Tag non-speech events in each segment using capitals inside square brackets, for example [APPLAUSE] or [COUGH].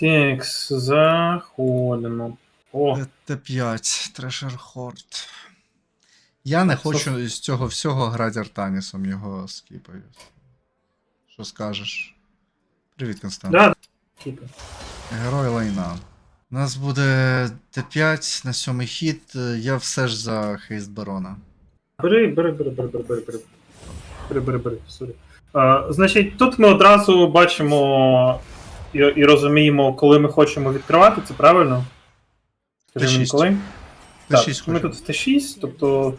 Текс, заходимо. О, Т5, Трешер Хорд. Я не Так, хочу з цього всього грати Артанісом, його скіпаю. Що скажеш? Привіт, Констант. да. Герой лайна. У нас буде Т5 на сьомий хід. Я все ж за хейст барона. Бери, бери, бери, бери, бери, бери, бери. Бери, бери, бери, сорі. Значить, тут ми одразу бачимо і, і розуміємо, коли ми хочемо відкривати, це правильно? Скажи мені, Т6. коли? Т6 так, ми хочемо. тут в Т6, тобто.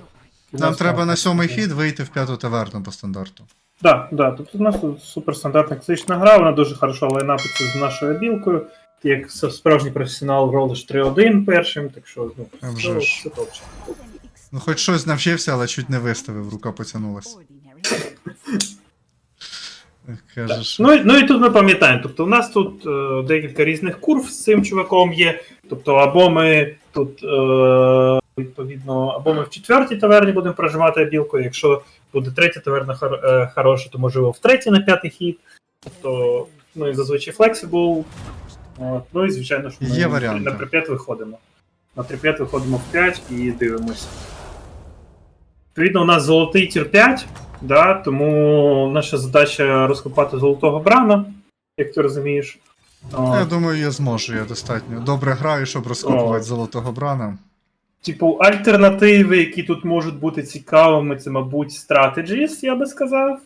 Нам треба на сьомий хід вийти в п'яту таверну по стандарту. Так, да, тобто у нас тут суперстандартна класична гра, вона дуже хорошо лайнапиться з нашою білкою. Ти як справжній професіонал ролиш 3-1 першим, так що ну, А все, ж. все топче. Ну, хоч щось навчився, але чуть не виставив, рука потягнулась. [LAUGHS] Кажеш. Ну, ну і тут ми пам'ятаємо. Тобто, у нас тут е, декілька різних курв з цим чуваком є. Тобто, або ми тут е, відповідно, або ми в четвертій таверні будемо проживати білкою. Якщо буде третя таверна хор, е, хороша, то можливо в третій на п'ятий хід. Тобто, ну і зазвичай флексибл. От, ну і звичайно, що ми Є варіанти. на прип'ят виходимо. На трип'ят виходимо в 5 і дивимося. Відповідно, у нас золотий тір 5, да, тому наша задача розкопати золотого брана, як ти розумієш. О, Я думаю, я зможу, я достатньо. Добре граю, щоб розкопувати О. золотого брана. Типу, альтернативи, які тут можуть бути цікавими, це, мабуть, Strategies, я би сказав.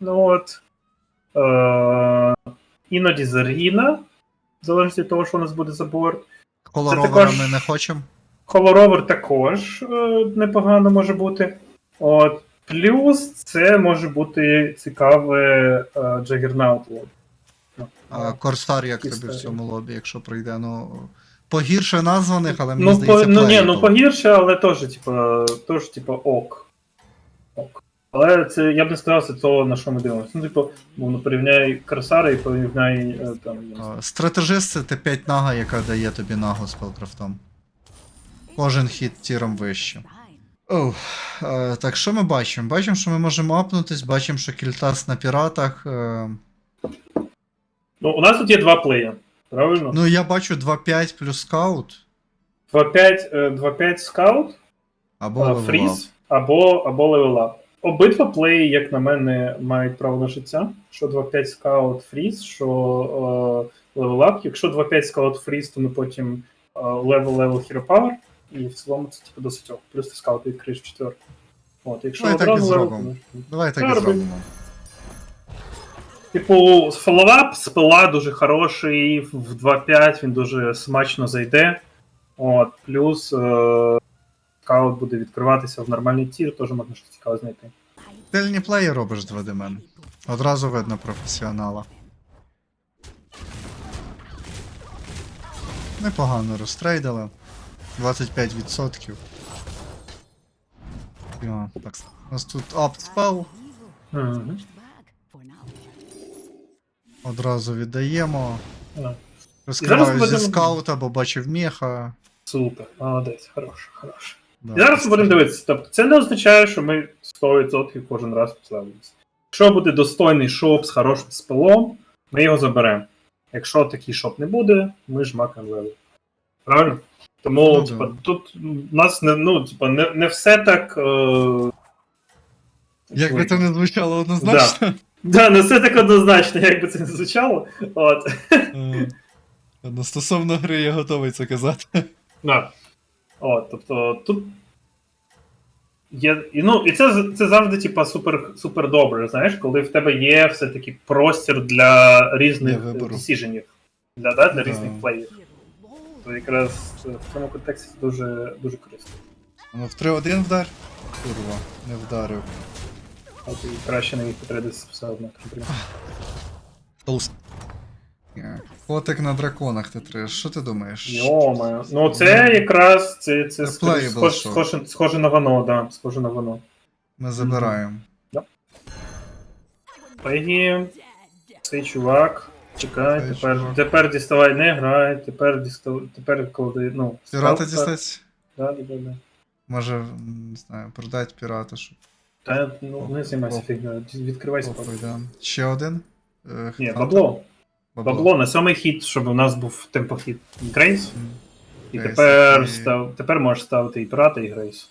Ну от. Е- іноді Заргіна, в залежності від того, що у нас буде за борт. Колоровера також- ми не хочемо. Холоровер також е, непогано може бути. От. Плюс це може бути цікаве е, Juggernaut лоб. Ну, А Корстар як тобі в цьому лобі, якщо пройде, ну. Погірше названих, але мені ну, здається, по, ну, ні, ну погірше, але теж, типа, теж, типа, ок. ок. Але це я б не сказав, це то, на що ми дивимося. Ну, типу, мовно, порівняй Корсара і порівняй е, там. А, Стратегист це Т5 нага, яка дає тобі нагу спелкрафтом. Кожен хід тіром вище. Оу, е, так, що ми бачимо? Бачимо, що ми можемо апнутись, бачимо, що кільтас на піратах. Е, Ну, у нас тут є два плея, правильно? ну, я бачу 2-5 плюс скаут. 2-5 е, 2-5 скаут, Або а, фріз, або, або левелап. Обидва плеї, як на мене, мають право на життя. Що 2-5 скаут фріз, що левелап. Якщо 2-5 скаут фріз, то ми потім е, левел левел hero power. І в цілому це типу досить ок. Плюс ти скаут відкриєш четверту. От, якщо Давай так і одразу зробимо. Давай так Та, і роби. зробимо. Типу, фоллоуап спила дуже хороший, в 2.5 він дуже смачно зайде. От, плюс е- скаут буде відкриватися в нормальний тір, теж можна щось цікаве знайти. Тельні плеї робиш 2D мен. Одразу видно професіонала. Непогано розтрейдили. 25%. Йо, так. У нас тут апт спел. Мгм. Одразу віддаємо. А, Розкриваю зі скаута, бо бачив меха. Супер, молодець, хорош, хорош. Да, І зараз будемо дивитися. Тобто це не означає, що ми 100% кожен раз послабимося. Якщо буде достойний шоп з хорошим спелом, ми його заберемо. Якщо такий шоп не буде, ми жмакаємо левел. Правильно? Тому, Ну, типа, да. тут у нас не, ну, типа, не, не все так. Е... Як би це не звучало однозначно. Да, не все так однозначно, як би це не звучало. От. Ну, Стосовно гри я готовий це казати. Да. От, тобто тут. Є, і, ну, і це, це завжди, типа, супер, супер добре, знаєш, коли в тебе є все-таки простір для різних десіженів, для, да, для Да. різних плеїв. То якраз в цьому контексті це дуже, дуже корисно. Ну, в 3-1 вдар? Курва, не вдарив. От і краще на їх потребується все одно. наприклад. Толст. Котик на драконах ти треш. Що ти думаєш? Йо-моє. Ну це якраз це, це Це playable схоже, схоже на воно, да, схоже на воно. Ми забираємо. Пегі, цей чувак. Чекай, тепер, тепер діставай, не грай, тепер діставай, тепер коли, ну. Пірата дістать? Да, да, да, да. Може, не знаю, продати пірата, щоб Та ну не займайся фігнею, відкривай спокійно. Ще один? Е, Ні, хто бабло. Бабло на сьомий хід, щоб у нас був темпохід Грейс. М. І Грейс, тепер, і- став, тепер можеш ставити і пірата, і Грейс.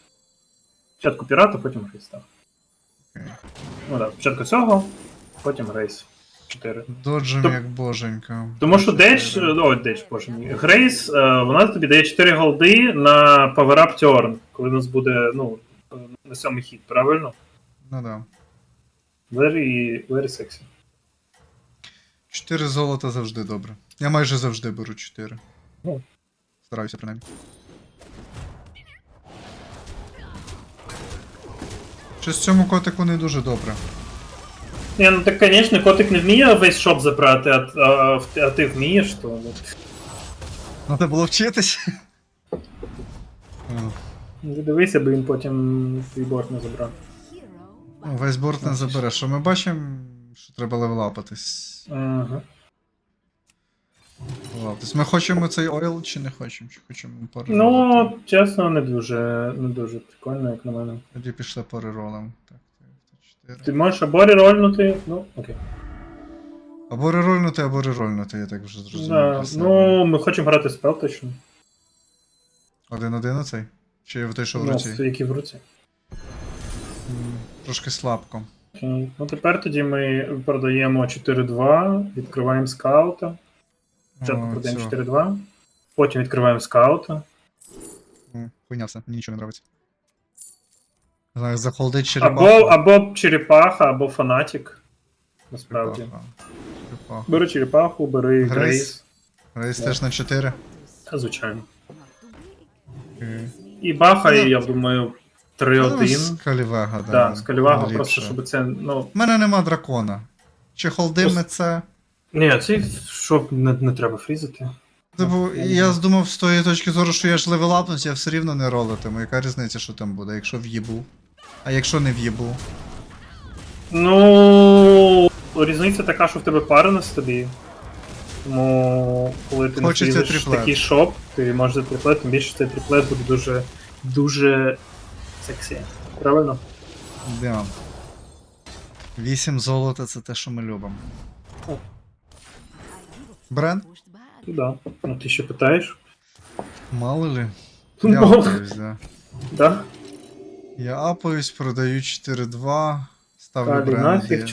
Спочатку пірата, потім Грейс став. Окей. Ну так, спочатку цього, потім Грейс. 4. Доджем Тоб- як боженька. Тому що Дедж, о, Дедж, боже мій, Грейс, е, вона тобі дає 4 голди на Up Turn, коли у нас буде, ну, е, на сьомий хід, правильно? Ну да. Very, very sexy. 4 золота завжди добре. Я майже завжди беру 4. Ну. Стараюся принаймні. Щось цьому котику не дуже добре. Ні, ну так, звісно, котик не вміє весь шоп забрати, а, а, а ти вмієш, то. ну, Надо було вчитись. О, Не дивися, бо він потім твій борт не забрав. ну, Весь борт не забере. Що ми бачимо, що треба левелапатись. Ага. Левелапатись. Ми хочемо цей ойл чи не хочемо? Чи хочемо пару Ну, чесно, не дуже, не дуже прикольно, як на мене. Тоді пішли по реролам. Так, так, Ти 4. можеш або рерольнути, ну, окей. Або рерольнути, або рерольнути, я так вже зрозумів. Да, ну, ми хочемо грати спел точно. Один-один оцей? Чи в той, що в Ну, руці? які в руці. М, Трошки слабко. Окей. Ну тепер тоді ми продаємо 4-2, відкриваємо скаута. Спочатку О, продаємо цього. 4-2, потім відкриваємо скаута. М, Хуйня все, мені нічого не подобається. Захолдить Або, черепаху. або черепаха, або фанатік. Насправді. Черепаха. Черепаха. Бери черепаху, бери Грейс. Грейс. Рейс теж на 4. Та, звичайно. Окей. І бахає, Ну, я думаю, Ну, 3-1. Скалівега, да. Скалівага, ліпше. просто щоб це. Ну. У мене нема дракона. Чи холдиме Просто- це? Ні, це щоб не, не треба фрізити. Типу, я здумав з тої точки зору, що я ж левелапнусь, я все рівно не ролитиму. Яка різниця, що там буде, якщо в'їбу? А якщо не в'їбу? Ну. Різниця така, що в тебе пара на столі. Тому, коли ти не Хочеться фрізиш триплет. такий шоп, ти можеш за триплет, тим більше цей триплет буде дуже. дуже сексі. Правильно? Да. 8 золота це те, що ми любимо. Брен? Ну да. Ну ти ще питаєш? Мало ли. Ну, Я апаюсь, да. Да? Я апаюсь, продаю 4-2, ставлю нафіг, бренди.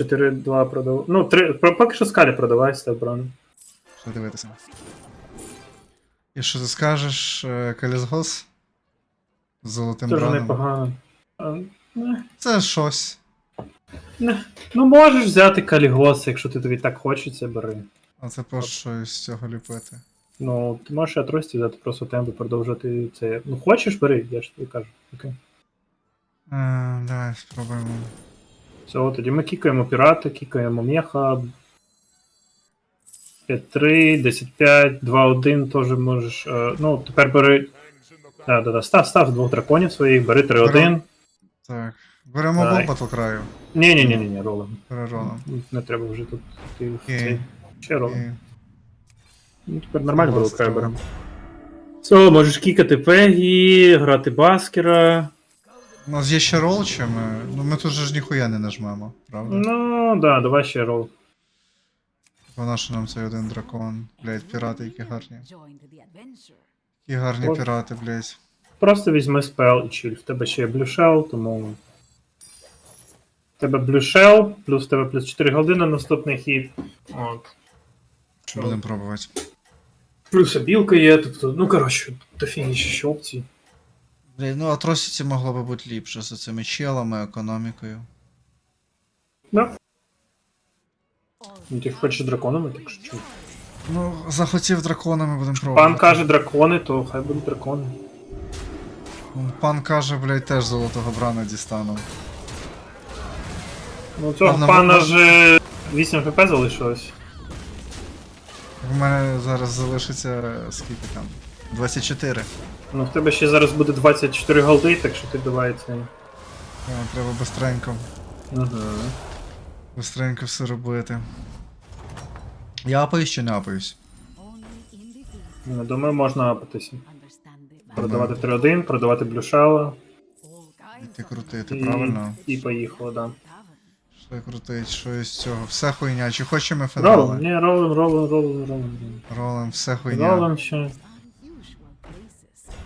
4-2 продав. Ну, 3... про- поки що скалі продавай, став бран. Що дивитися? І що ти скажеш, е, Калізгос? З золотим Дуже браном? непогано. А, не. Це щось. Ну, можеш взяти калігос, якщо ти тобі так хочеться, бери. А це по що з цього ліпити? Ну, ти можеш і атрості взяти просто темпи, продовжувати це. Ну, хочеш, бери, я ж тобі кажу. Окей. Е, давай спробуємо. Все, тоді ми кікаємо пірата, кікаємо меха. 5-3, 10-5, 2-1 теж можеш. е, ну, тепер бери. Да, да, да. Став, став двох драконів своїх, бери 3-1. Беру. Так. Беремо бомба то краю. Ні, ні. Перероном. Не треба вже тут. Окей. Ще. Ну, тепер нормально було Просто- край беремо. Все, можеш кікати пегі, грати баскера. У нас є ще рол, чи ми. Ну ми тут же ж ніхуя не нажмемо, правда? Ну, да, давай ще рол. Вона що нам цей один дракон. Блять, пірати, які гарні. Які гарні От. пірати, блять. Просто візьми спел і чиль. В тебе ще є блюшел, тому. В тебе блюшел, плюс в тебе плюс 4 години на наступний хід. От. Будемо пробувати. Плюс білка є, тобто, ну коротше, дофігіше ще опцій. Блять, ну Атросіті могло би бути ліпше з цими челами, економікою. Да. Ну, ти хочеш драконами, так що чу. Ну, захотів драконами будемо пробувати. Пан каже дракони, то хай будуть дракони. Ну, Пан каже, блять, теж золотого брана дістану. Ну цього Ладно, пана ви- же 8 хп залишилось. В мене зараз залишиться скільки там? 24. Ну в тебе ще зараз буде 24 голди, так що ти давай це. Е, Треба бистренько. Угу. Бистренько все робити. Я апаюсь чи не апаюсь? Ну, думаю, можна апатися. Продавати 3-1, продавати блюшала Ти крутити, і, правильно? і поїхало, да. Що крутить, що із цього? Все хуйня. Чи хочемо Ролим, фінали? ні, ролим, ролим, ролим, ролим. Ролим, все хуйня. Ролим ще.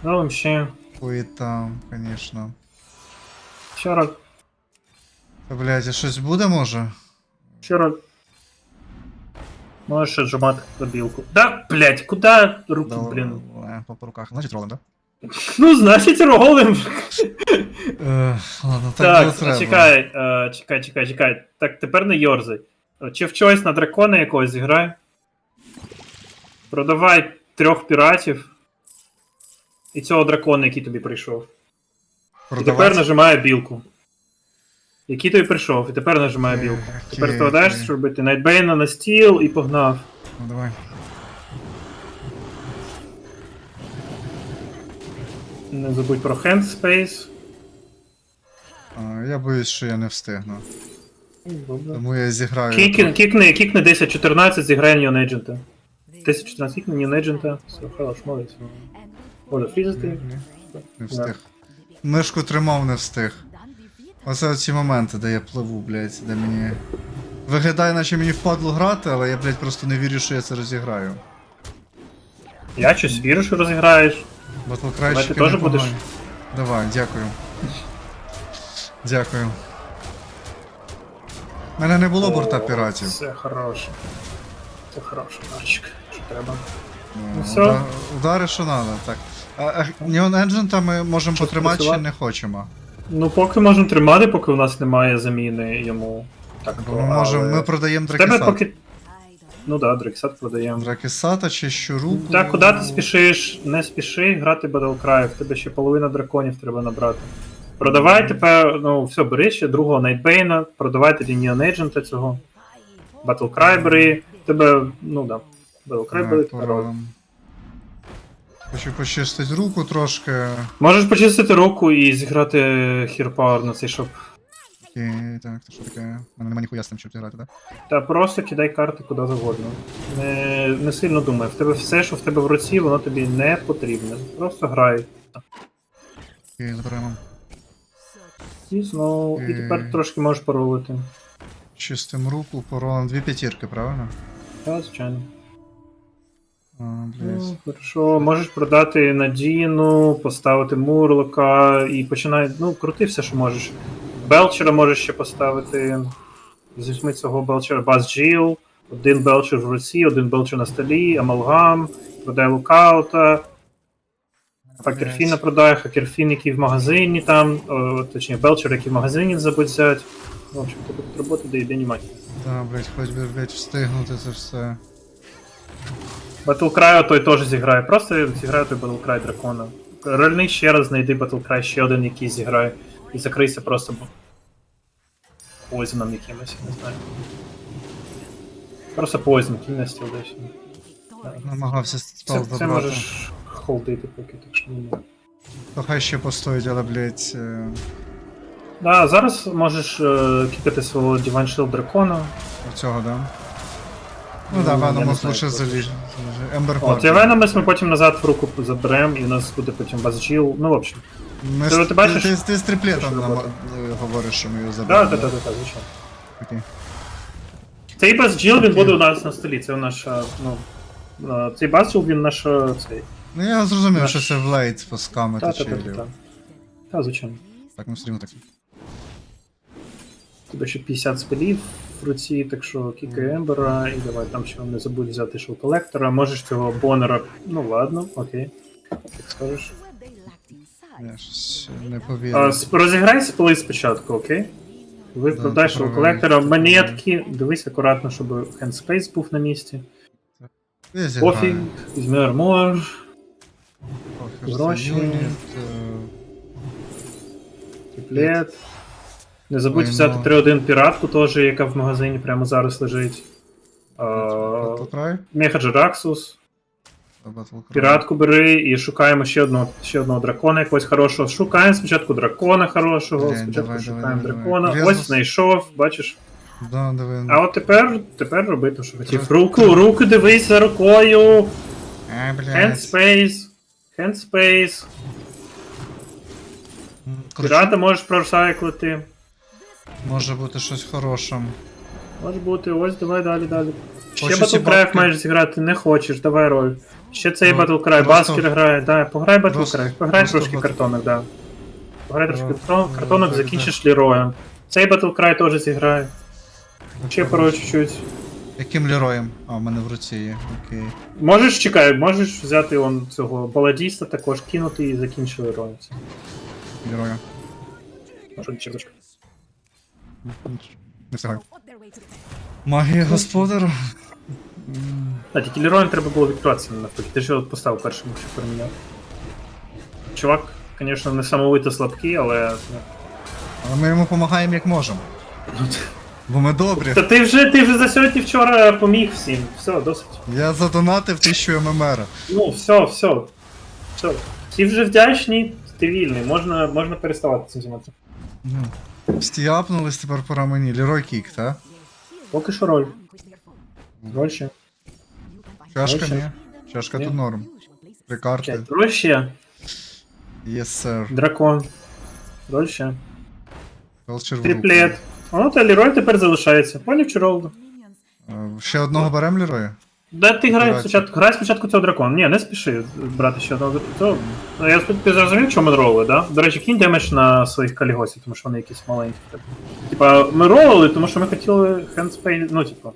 Ролим ще. Хуй там, звісно. Ще раз, Та блядь, а щось буде може? ще раз. Можеш ще зжимати пробілку. Да, блять, куди руки, Да, блін. е, По, по руках. Значить ролим, да? Ну, значить, ролим. Е, ладно, так, Так, чекай, е, чекай, чекай, чекай. Так, тепер не йорзай. Чи в чогось на дракона якогось зіграй. Продавай трьох піратів. І цього дракона, який тобі прийшов. І тепер нажимає білку. Який тобі прийшов, і тепер нажимає Окей, білку. Тепер окей. що робити Найтбейна на стіл і погнав. Ну давай. Не забудь про. А, я боюсь, що я не встигну. Добре. Тому я зіграю. Кікни, кікни, кікни 10-14, зіграй Neon Agent. 10-14, кікни Neon Agent. Все, хорош, молодець. Може, фрізати? Ні, Не встиг. Мишку тримав, не встиг. Оце ці моменти, де я пливу, блядь, де мені. Виглядає, наче мені впадло грати, але я, блядь, просто не вірю, що я це розіграю. Я щось вірю, що розіграєш. Батлкрайщики Давай, ти теж будеш? Давай, дякую. Дякую. У мене не було борта піратів. Це хороше. Це хороший мальчик, що треба. Ну, Ну, все. уда- Удари, що треба, так. А, а Neon Engine ми можемо потримати чи працювати? не хочемо. Ну, поки можемо тримати, поки у нас немає заміни йому. Так, Бо ми можемо, ми продаємо В тебе дракесат. поки. Ну да, Дрексат продаємо. Дракесата чи щуруку. Так, куди ти спішиш? Не спіши грати Battle Cry, в тебе ще половина драконів треба набрати. Продавай тепер, ну все, бери ще другого Найтбейна, продавай тоді Neon Agent цього. Battle Cry бери. Тебе, ну да. Battle Cry бери. Тепер. Хочу почистити руку трошки. Можеш почистити руку і зіграти Power на цей шоп. Окей, так, то що таке? У мене немає ніхуя з тим, щоб зіграти, так? Та просто кидай карти куди завгодно. Не, не сильно думай. В тебе все, що в тебе в руці, воно тобі не потрібне. Просто грай. Окей, заберемо. І знову. І тепер трошки можеш поролити. Чистим руку, поролом. Дві п'ятірки, правильно? Так, звичайно. А, блядь. Ну, хорошо, можеш продати Надіну, поставити Мурлока і починай. Ну, крути все, що можеш. Белчера можеш ще поставити. Візьми цього Белчера Бас Джіл, один Белчер в руці, один Белчер на столі, Амалгам, продай лукаута. Хакерфіна продай, Хакерфін, який в магазині там, о, точніше, Белчер, який в магазині взяти. В общем, тут роботи де йде немає. Та, блядь, хоч би, блядь, встигнути це все. Battlecry той теж зіграє. Просто зіграє той Battlecry дракона. Рольний ще раз знайди Battlecry, ще один який зіграє. І закрийся просто поїзном якимось, не знаю. Просто на стіл десь. Намагався Це, спал це забрати. можеш холдити поки, так що не То хай ще постоїть, але, блядь. е, Да, зараз можеш е, кікати свого Divine Shield дракона. Цього, да? Ну Ну, да, я не Веномус знаю, лучше просто заліж. Ембер О, ці Веномис ми потім назад в руку заберемо, і у нас буде потім Базджіл. Ну, в общем. Ми Ти- ж- ти бачиш? Ти, ти з триплетом Що нам робота? е, говориш, що ми його Так, забрали. так, так, так, звичайно. Окей. Цей Базджіл він буде у нас на столі. Це наша. Ну, е, цей Базджіл він наш е, цей. Ну я зрозумів, що це Влейд поскамити Та, та, та, та, челів. та. Та, звичайно. Так, ну все рівно так. Тебе ще 50 спелів в руці, так що кікай Ембера, і давай там ще не забудь взяти шоу колектора. Можеш цього бонера. Ну ладно, окей. Як скажеш. Я щось не А, сп- розіграй спели спочатку, окей? Ви Да, продай шоу правильно. колектора, монетки, дивись акуратно, щоб хендспейс був на місці. Я зіграю. Пофіг, візьми армор. Гроші. юніт, е. Не забудь Ой, взяти ну. 3-1 піратку теж, яка в магазині прямо зараз лежить. А, Battlecry? Меха Піратку бери і шукаємо ще одного, ще одного дракона якогось хорошого. Шукаємо спочатку дракона хорошого, Блін, спочатку давай, шукаємо давай, давай. дракона. Везус. Ось знайшов, бачиш. Да, диви. А от тепер, тепер роби те, що хотів. Руку, руку дивись за рукою. А, блядь. Handspace. М, коротше, Пірата можеш прорсайклити. Може бути щось хорошим. Може бути, ось давай далі, далі. Ще Хочу ці Battlecry бабки. маєш зіграти, не хочеш, давай роль. Ще цей Ну, Battlecry, просто- Баскер грає, да, пограй Battlecry, пограй просто трошки картонок, да. Пограй трошки Ну, картон- ну, картонок, так, закінчиш Лероєм. Цей Battlecry теж зіграє. Ще порой чуть-чуть. Яким ліроєм? А, в мене в руці є. Окей. Можеш, чекай, можеш взяти он цього баладіста також кинути і закінчити Лероєм. Ліроєм. Може, чердочка. Не встигаю. Магія господара. А, тільки Лероєм треба було відкриватися навпаки. Ти ж його поставив першим, що переміняв. Чувак, звісно, не самовито слабкий, але. ну, Але ми йому допомагаємо як можемо. Бо ми добрі. Та ти вже ти вже за сьогодні вчора поміг всім. Все, досить. Я задонатив 1000 ММР. Ну, все, все. Все. Всі вже вдячні, ти вільний, можна, можна переставати цим займатися. Ну. Стіапнулись, тепер пора мені. Лірой кік, та? Поки що роль. Роль ще. Чашка Більше? ні. Чашка Ні. тут норм. Три карти. Роль ще. Yes, sir. Дракон. Роль ще. Велчер в руку. О, та Лерой тепер залишається. Поняв чи ролду? Е, Ще одного берем Ліроя? Да ти грай Давайте. спочатку, грай спочатку цього дракона. Ні, не спіши брати ще одного цього. Ну, Я сподіваюся, ти зрозумів, чому ми роли, да? До речі, кинь демедж на своїх калігосів, тому що вони якісь маленькі. Так. Типа, ми ролили, тому що ми хотіли хендспей, ну, типа,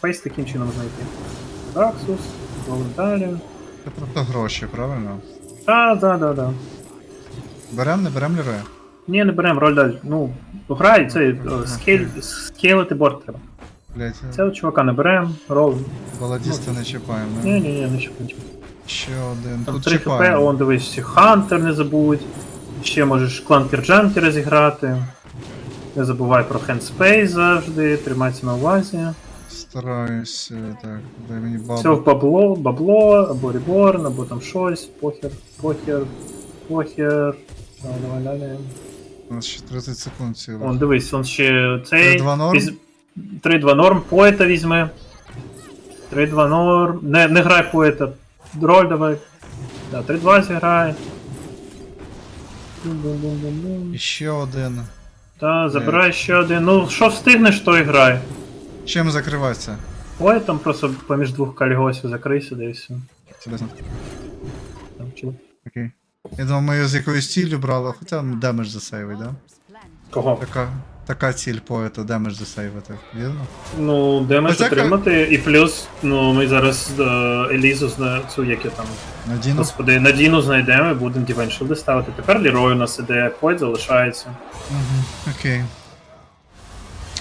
фейс таким чином знайти. Раксус, ролим далі. Це просто гроші, правильно? А, да, да, да. Берем, не берем Ліроя? Ні, не беремо роль далі. Ну, грай, цей о, скейл, скейлити борт треба. Блять, Цього чувака не беремо, рол. баладіста не чіпаємо. Ні, не? ні, ні, не чіпаємо. Ще один. Там Тут 3 хп, чіпаємо. он дивись, Хантер не забудь. Ще можеш кланкер Джанкера зіграти. Не забувай про хендспейс завжди, тримайся на увазі. Стараюсь, е, так, дай мені Все в бабло, бабло, або реборн, або там щось, похер, похер, похер. Давай, давай, далі. У нас ще 30 секунд цілих. Он дивись, он ще цей. 3-2 норм? віз- 3-2 норм, поета візьме. 3-2 норм. Не, не грай поета. Роль давай. Да, 3-2 зіграй. Ще один. Та, забирай ще один. Ну, що встигнеш, то і грай. Чим закриватися? Ой, там просто поміж двох калігосів закрий сюди і все. Серйозно. Там, чи... Окей. Я думав, ми його з якоюсь ціллю брали, хоча ну, демедж засейвить, да? Кого? Така, така ціль поета, демедж засейвити, вірно? Ну, демедж Оце ка- отримати, і плюс, ну, ми зараз е, Елізу зна... цю, як я там, Надіну? господи, Надіну знайдемо і будемо дівеншилди ставити. Тепер Лірой у нас іде, Пойт залишається. Угу, окей.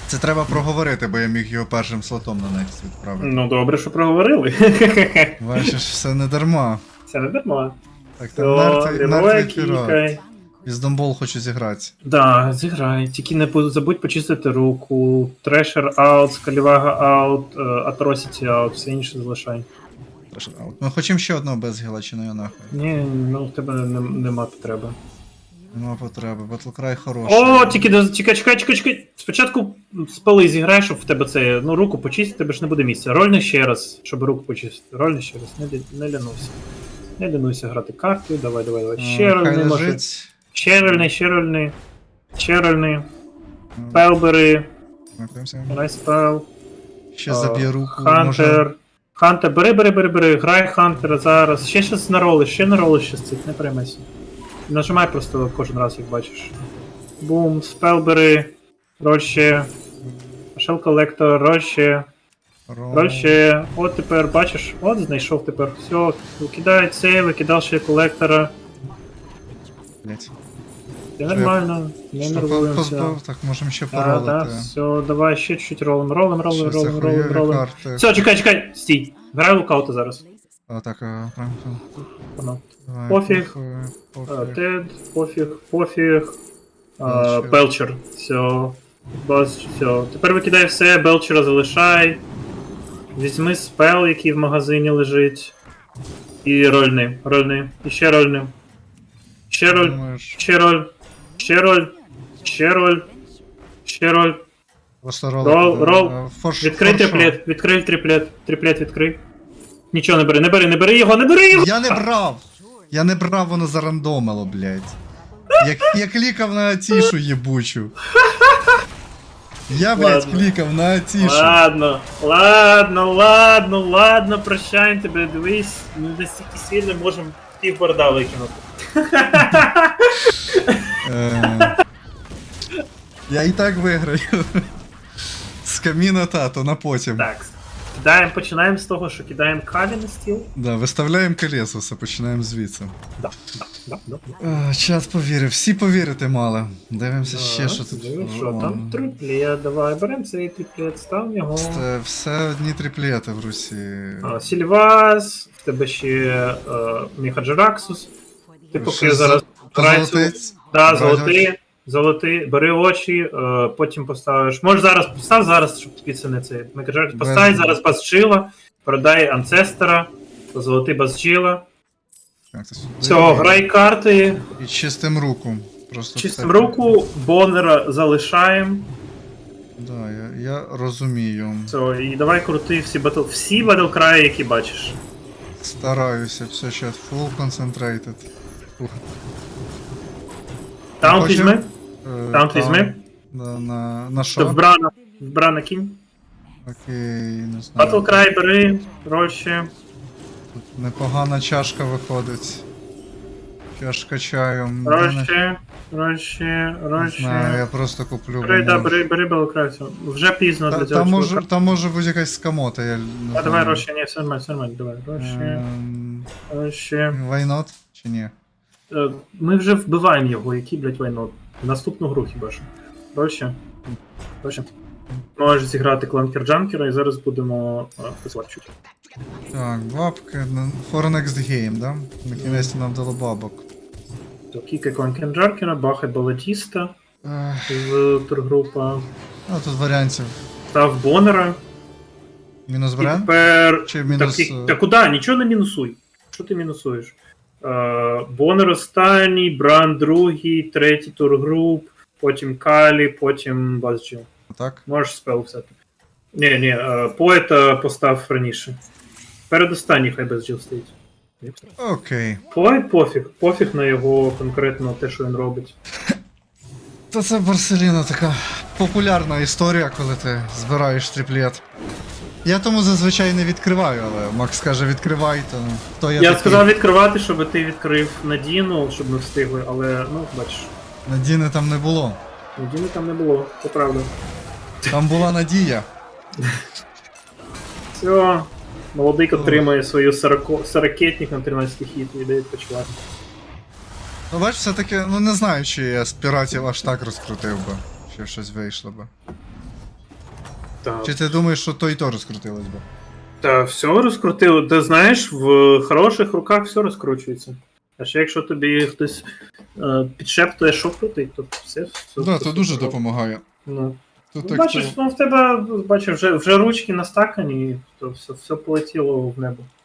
Це треба проговорити, бо я міг його першим слотом на next відправити. Ну, добре, що проговорили. [LAUGHS] Бачиш, все не дарма. Це не дарма. Так, То, там мертвий, мертвий. Із Домбол хочу зіграти. Да, зіграй. Тільки не забудь почистити руку. Трешер аут, скалівага аут, е, Atrocity аут, все інше залишай. Ми хочемо ще одного без гіла, чи не нахуй. Ні, ну в тебе не- нема потреби. Нема потреби, Battlecry хороший. О, тільки до чекай, чекай, чекай, чекай. Спочатку спали зіграй, щоб в тебе це, ну, руку почистити, тебе ж не буде місця. Рольне ще раз, щоб руку почистити. Рольне ще раз, не, лі- не лянуйся. Не лянуйся грати карти, давай, давай, давай. Ще Е, Хай рольний може. лежить. Ще рольний, ще рольний. Ще рольний. Ну, Спел бери, дякуємося. Ще заб'є руку. Хантер. Може... Хантер, бери, бери, бери, бери, грай Хантера зараз. Ще щось на роли, ще на роли ще цих, не переймайся. Нажимай просто кожен раз, як бачиш. Бум, спел бери, роль ще. Шел колектор, роль ще, Рол. роль ще. От тепер, бачиш, от знайшов тепер. Все, викидай цей, викидав ще колектора. Блять. Все нормально, не Що нервуємося. позбав, так можемо ще А, да, поролити. все, давай ще чуть-чуть ролим, ролим, ролим, Що ролим, ролим, ролим. карти? Все, чекай, чекай, стій. Грай лукаута зараз. А, так. Воно. Давай, Пофіг. похуй, А, пофіг. Тед, пофіг, пофіг. Белчер. Все. Бас, все. Тепер викидай все, Белчера залишай. Візьми спел, який в магазині лежить. І рольний. Рольний. І ще рольний. Ще роль. Думаєш, Ще роль. Ще роль. Ще роль. Ще роль. Просто рол. Рол, рол. Форш, Відкрий триплет. Відкрий триплет. Триплет відкрий. Нічого не бери, не бери, не бери його, не бери його! Я не брав! Я не брав, воно зарандомило, блядь. Як, як лікав на тішу єбучу. Я, блядь, Ладно. клікав на тишу. Ладно, ладно, ладно, ладно, прощаємо тебе, дивись, ми настільки сильно можемо пів борда викинути. Е, Я і так виграю. З каміна тато на потім. Так, кидаємо, починаємо з того, що кидаємо калі на стіл. Да, виставляємо колесуса, починаємо звідси. Да, да, да, да. А, чат повірив, всі повірити мали. Дивимося ще, що тут. дивись, Що О, там триплет, давай, беремо цей триплет, став його. Це все одні триплети в Русі. А, Сільвас, в тебе ще е, Міхаджераксус. Ти поки Щось зараз Золотець. Да, Брать золотий, бери очі, е, потім поставиш. Можеш зараз постав зараз, щоб піце не цей. Мікаджер, постав зараз Базджила, продай Анцестора, золотий сюди? Все, грай карти, І чистим руку. Просто чистим все. руку, Боннера залишаємо. Да, я, я розумію. Все, і давай крути всі батл. Всі батлкраї, які бачиш. Стараюся, все ще full concentrated. Таунт Хочу- візьми. Е, Таунт візьми. Да, на, на Що що? вбрана. Вбрана кінь. Окей, не знаю. Батлкрай бери, коротше. Тут непогана чашка виходить. Чашка чаю. м, Коротше, коротше, Не коротше. знаю, я просто куплю. Бери, да, бо бери, бери балакрасю. Вже пізно Та, для цього. там, може, чувака. там може бути якась скамота, я не А знаю. давай Роші, ні, все нормально, все нормально, давай. Роші, Ем, Роші. Why not? Чи ні? Е, Ми вже вбиваємо його, який, блядь, вайнот. Наступну гру хіба що. Роші. Роші. Можеш зіграти кланкер Джанкера і зараз будемо е, працювати чуть. Так, бабки. на- For next game, да? На кінець нам дало бабок. То кіка кланкер Джанкера, бахай балатіста Ех, з тургрупа. А тут варіантів. Став Боннера. Мінус І бренд? тепер. Чи мінус, Так, і- е, та куди? Нічого не мінусуй. Що ти мінусуєш? Е, останній, Бран другий, третій тургруп, потім Калі, потім Базджіл. Так? Можеш спел взяти. Ні, ні, е, поета постав раніше. Передостанній хай Базджіл стоїть. Окей. Поет пофіг, пофіг на його конкретно те, що він робить. Та це Барселіна така популярна історія, коли ти збираєш триплет. Я тому зазвичай не відкриваю, але Макс каже відкривай, то, то я, Я, такий. сказав відкривати, щоб ти відкрив Надіну, щоб ми встигли, але ну, бачиш, Надіни там не було. Надіни там не було, це правда. Там була надія. [LAUGHS] Все, молодик отримує свою 40 сорокетник на 13 хіт і йде відпочивати. Ну бач, все-таки, ну не знаю, чи я з піратів аж так розкрутив би. Ще щось вийшло би. Так. Чи ти думаєш, що то і то розкрутилось би? Та все розкрутило. Ти знаєш, в хороших руках все розкручується. А ще якщо тобі хтось е, підшептує, що крутить, то все. все да, то дуже допомагає. Ну. То Ну, так бачиш, то- ну в тебе бачиш, вже, вже ручки настакані, то все, все полетіло в небо.